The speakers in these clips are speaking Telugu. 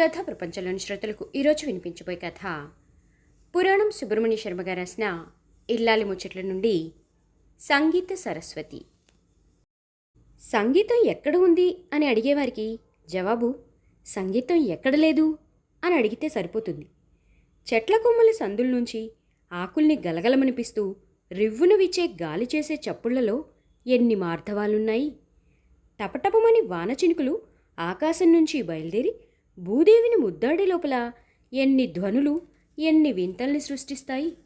కథ ప్రపంచంలోని శ్రోతలకు ఈరోజు వినిపించబోయే కథ. పురాణం సుబ్రహ్మణ్య శర్మ గారు రాసిన ఇల్లాలి ముచ్చట్ల నుండి సంగీత సరస్వతి. సంగీతం ఎక్కడ ఉంది? అని అడిగేవారికి జవాబు సంగీతం ఎక్కడ లేదు? అని అడిగితే సరిపోతుంది. చెట్ల కొమ్మల సందుల నుంచి ఆకుల్ని గలగలమనిపిస్తూ రివ్వున విచ్చే గాలి చేసే చప్పుళ్ళలో ఎన్ని మార్ధవాలున్నాయి? టపటపమని వాన చినుకులు ఆకాశం నుంచి బయలుదేరి భూదేవిని ముద్దాడే లోపల ఎన్ని ధ్వనులు ఎన్ని వింతల్ని సృష్టిస్తాయి.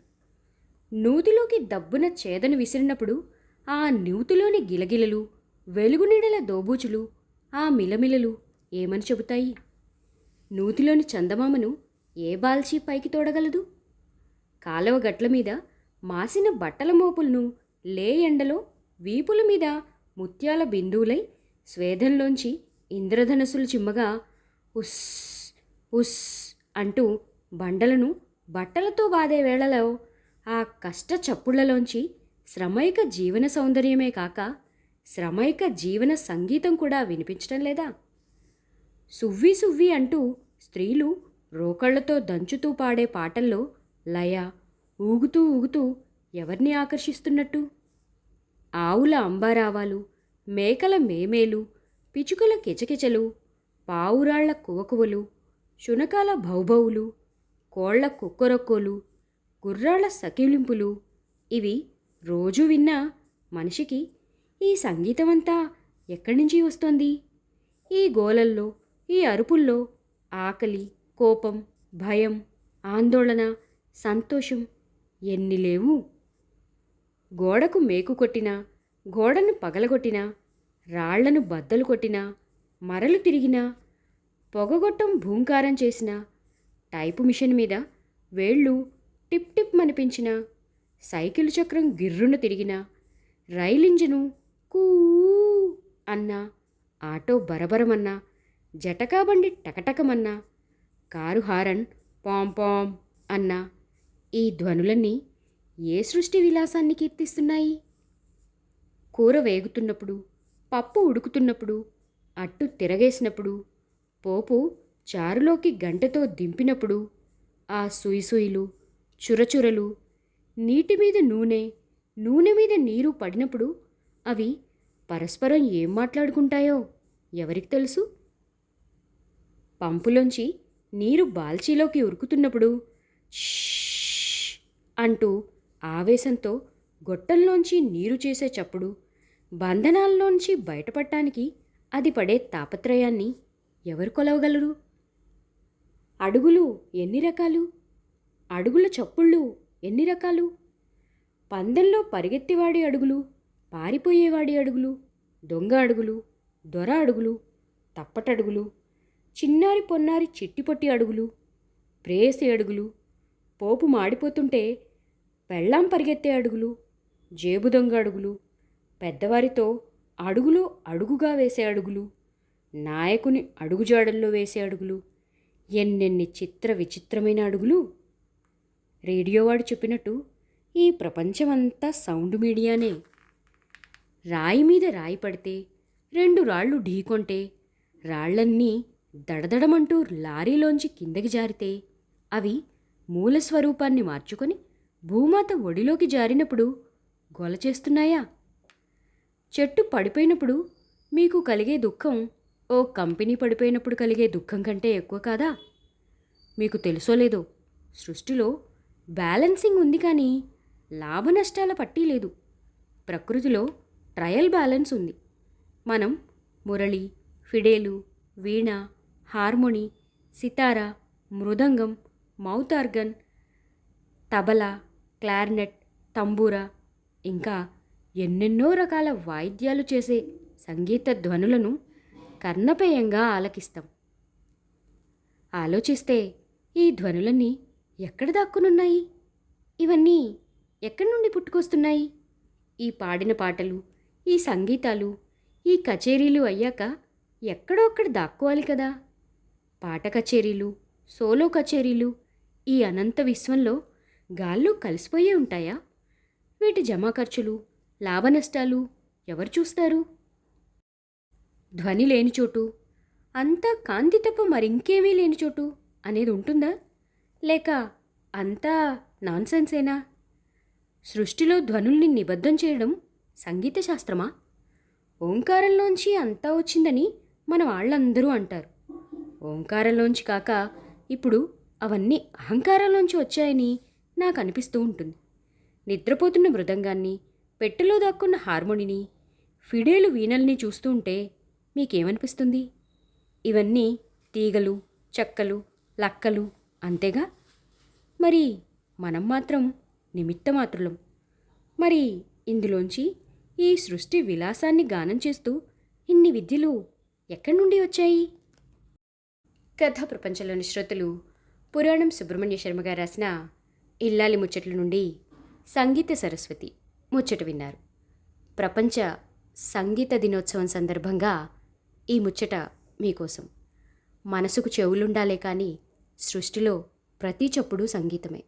నూతిలోకి దబ్బున చేదను విసిరినప్పుడు ఆ నూతిలోని గిలగిలలు వెలుగునీడల దోబూచులు ఆ మిలమిలలు ఏమని చెబుతాయి? నూతిలోని చందమామను ఏ బాల్చి పైకి తోడగలదు? కాలవ గట్ల మీద మాసిన బట్టల మోపులను లే ఎండలో వీపుల మీద ముత్యాల బిందువులై స్వేదంలోంచి ఇంద్రధనస్సులు చిమ్మగా ఉస్ ఉస్ అంటూ బండలను బట్టలతో బాదే వేళలో ఆ కష్ట చప్పుళ్ళలోంచి శ్రమైక జీవన సౌందర్యమే కాక శ్రమైక జీవన సంగీతం కూడా వినిపించటం లేదా? సువ్వి సువ్వి అంటూ స్త్రీలు రోకళ్ళతో దంచుతూ పాడే పాటల్లో లయ ఊగుతూ ఊగుతూ ఎవరిని ఆకర్షిస్తున్నట్టు? ఆవుల అంబారావాలు మేకల మేమేలు పిచుకల కిచకిచలు పావురాళ్ళ కువకువలు శునకాల భౌభవులు కోళ్ళ కుక్కరొక్కోలు గుర్రాళ్ళ సకిలింపులు ఇవి రోజు విన్నా మనిషికి ఈ సంగీతమంతా ఎక్కడి నుంచి వస్తోంది? ఈ గోలల్లో ఈ అరుపుల్లో ఆకలి కోపం భయం ఆందోళన సంతోషం ఎన్ని లేవు? గోడకు మేకు కొట్టినా గోడను పగలగొట్టినా రాళ్ళను బద్దలు కొట్టినా మరలు తిరిగినా పొగగొట్టం భూంకారం చేసిన టైపు మిషన్ మీద వేళ్ళు టిప్ టిప్ అనిపించిన సైకిల్ చక్రం గిర్రున రైలు రైలింజను కూ అన్నా ఆటో బరబరమన్నా జటకాబండి టకటకమన్నా కారు హారన్ పాం పాం అన్నా ఈ ధ్వనులన్నీ ఏ సృష్టి విలాసాన్ని కీర్తిస్తున్నాయి? కూర వేగుతున్నప్పుడు పప్పు ఉడుకుతున్నప్పుడు అట్టు తిరగేసినప్పుడు పోపు చారులోకి గంటతో దింపినప్పుడు ఆ సుయిసుయిలు చురచురలు నీటి మీద నూనె నూనె మీద నీరు పడినప్పుడు అవి పరస్పరం ఏం మాట్లాడుకుంటాయో ఎవరికి తెలుసు? పంపులోంచి నీరు బాల్చీలోకి ఉరుకుతున్నప్పుడు ష్ అంటూ ఆవేశంతో గొట్టంలోంచి నీరు చేసే చప్పుడు బంధనాల్లోంచి బయటపడటానికి అది పడే తాపత్రయాన్ని ఎవరు కొలవగలరు? అడుగులు ఎన్ని రకాలు? అడుగుల చప్పుళ్ళు ఎన్ని రకాలు? పందెంలో పరిగెత్తివాడి అడుగులు పారిపోయేవాడి అడుగులు దొంగ అడుగులు దొర అడుగులు తప్పటడుగులు చిన్నారి పొన్నారి చిట్టిపొట్టి అడుగులు ప్రేయసి అడుగులు పోపు మాడిపోతుంటే పెళ్ళాం పరిగెత్తే అడుగులు జేబు దొంగ అడుగులు పెద్దవారితో అడుగులో అడుగుగా వేసే అడుగులు నాయకుని అడుగుజాడల్లో వేసే అడుగులు ఎన్నెన్ని చిత్ర విచిత్రమైన అడుగులు. రేడియోవాడు చెప్పినట్టు ఈ ప్రపంచమంతా సౌండ్ మీడియానే. రాయి మీద రాయి పడితే రెండు రాళ్ళు ఢీకొంటే రాళ్ళన్నీ దడదడమంటూ లారీలోంచి కిందకి జారితే అవి మూల స్వరూపాన్ని మార్చుకొని భూమాత ఒడిలోకి జారినప్పుడు గొల చేస్తున్నాయా? చెట్టు పడిపోయినప్పుడు మీకు కలిగే దుఃఖం ఓ కంపెనీ పడిపోయినప్పుడు కలిగే దుఃఖం కంటే ఎక్కువ కాదా? మీకు తెలుసో లేదో? సృష్టిలో బ్యాలెన్సింగ్ ఉంది కానీ లాభ నష్టాల పట్టీ లేదు. ప్రకృతిలో ట్రయల్ బ్యాలెన్స్ ఉంది. మనం Murali fiddle veena harmonium sitar mridangam mouth organ tabla clarinet tambura ఇంకా ఎన్నెన్నో రకాల వాయిద్యాలు చేసే సంగీత ధ్వనులను కర్ణపేయంగా ఆలకిస్తాం. ఆలోచిస్తే ఈ ధ్వనులన్నీ ఎక్కడ దాక్కునున్నాయి? ఇవన్నీ ఎక్కడి నుండి పుట్టుకొస్తున్నాయి? ఈ పాడిన పాటలు ఈ సంగీతాలు ఈ కచేరీలు అయ్యాక ఎక్కడో అక్కడ దాక్కోవాలి కదా? పాట కచేరీలు సోలో కచేరీలు ఈ అనంత విశ్వంలో గాల్లో కలిసిపోయే ఉంటాయా? వీటి జమా ఖర్చులు లాభ నష్టాలు ఎవరు చూస్తారు? ధ్వని లేని చోటు అంతా కాంతి తప్ప మరింకేమీ లేని చోటు అనేది ఉంటుందా? లేక అంతా నాన్సెన్సేనా? సృష్టిలో ధ్వనుల్ని నిబద్ధం చేయడం సంగీత శాస్త్రమా? ఓంకారంలోంచి అంతా వచ్చిందని మన వాళ్ళందరూ అంటారు. ఓంకారంలోంచి కాక ఇప్పుడు అవన్నీ అహంకారంలోంచి వచ్చాయని నాకు అనిపిస్తూ ఉంటుంది. నిద్రపోతున్న మృదంగాన్ని పెట్టెలో దాక్కున్న హార్మోనిని ఫిడేలు వీణల్ని చూస్తూ ఉంటే మీకేమనిపిస్తుంది? ఇవన్నీ తీగలు చెక్కలు లక్కలు అంతేగా? మరి మనం మాత్రం నిమిత్తమాత్రులం మరి ఇందులోంచి ఈ సృష్టి విలాసాన్ని గానం చేస్తూ ఇన్ని విద్యలు ఎక్కడి నుండి వచ్చాయి? కథా ప్రపంచంలోని శ్రోతలు పురాణం సుబ్రహ్మణ్య శర్మ గారు రాసిన ఇల్లాలి ముచ్చట్ల నుండి సంగీత సరస్వతి. ముచ్చట విన్నారు. ప్రపంచ సంగీత దినోత్సవం సందర్భంగా ఈ ముచ్చట మీకోసం. మనసుకు చెవులుండాలే కానీ సృష్టిలో ప్రతి చప్పుడు సంగీతమే.